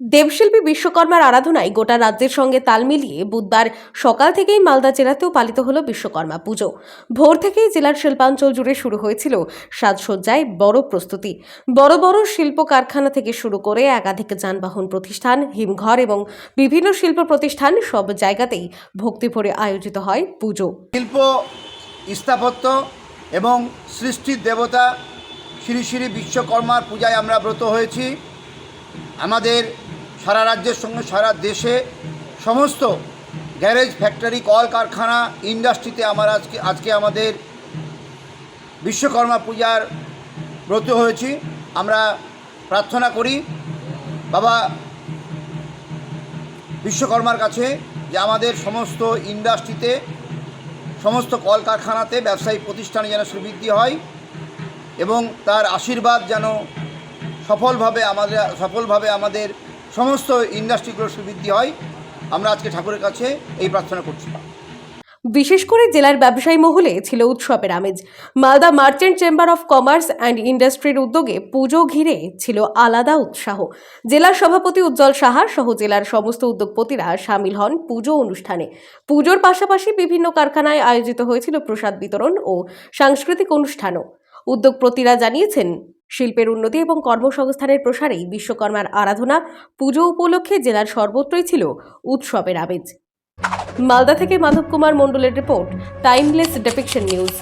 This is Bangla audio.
দেবশিল্পী বিশ্বকর্মার আরাধনায় গোটা রাজ্যের সঙ্গে তাল মিলিয়ে বুধবার সকাল থেকেই মালদা জেলাতেও পালিত হলো বিশ্বকর্মা পুজো। ভোর থেকেই জেলার শিল্পাঞ্চল জুড়ে শুরু হয়েছিল সাজসজ্জায় বড় প্রস্তুতি। বড় বড় শিল্প কারখানা থেকে শুরু করে একাধিক যানবাহন প্রতিষ্ঠান, হিমঘর এবং বিভিন্ন শিল্প প্রতিষ্ঠান সব জায়গাতেই ভক্তিভরে আয়োজিত হয় পুজো। শিল্প স্থাপত্য এবং সৃষ্টির দেবতা শ্রী শ্রী বিশ্বকর্মার পূজায় আমরা ব্রত হয়েছি। আমাদের সারা রাজ্যের সঙ্গে সারা দেশে সমস্ত গ্যারেজ, ফ্যাক্টরি কল কারখানা ইন্ডাস্ট্রিতে আমার আজকে আজকে আমাদের বিশ্বকর্মা পূজার ব্রত হয়েছি। আমরা প্রার্থনা করি, বাবা বিশ্বকর্মার কাছে যে আমাদের সমস্ত ইন্ডাস্ট্রিতে, সমস্ত কলকারখানাতে ব্যবসায়ী প্রতিষ্ঠানে যেন সুবৃদ্ধি হয় এবং তার আশীর্বাদ যেন সফলভাবে আমাদের সফলভাবে আমাদের সমস্ত ইন্ডাস্ট্রিগুলোর সুবৃদ্ধি হয়। আমরা আজকে ঠাকুরের কাছে এই প্রার্থনা করছি। বিশেষ করে জেলার ব্যবসায়ী মহলে ছিল উৎসবের আমেজ। Malda merchant chamber of commerce and ইন্ডাস্ট্রির উদ্যোগে পুজো ঘিরে ছিল আলাদা উৎসাহ। জেলার সভাপতি উজ্জ্বল সাহা সহ জেলার সমস্ত উদ্যোগপতিরা সামিল হন পুজো অনুষ্ঠানে। পুজোর পাশাপাশি বিভিন্ন কারখানায় আয়োজিত হয়েছিল প্রসাদ বিতরণ ও সাংস্কৃতিক অনুষ্ঠানও। উদ্যোগপতিরা জানিয়েছেন শিল্পের উন্নতি এবং কর্মসংস্থানের প্রসারেই বিশ্বকর্মার আরাধনা পুজো উপলক্ষে জেলার সর্বত্রই ছিল উৎসবের আবেজ মালদা থেকে মাধব কুমার মণ্ডলের রিপোর্ট টাইমলেস ডেপিকশন নিউজ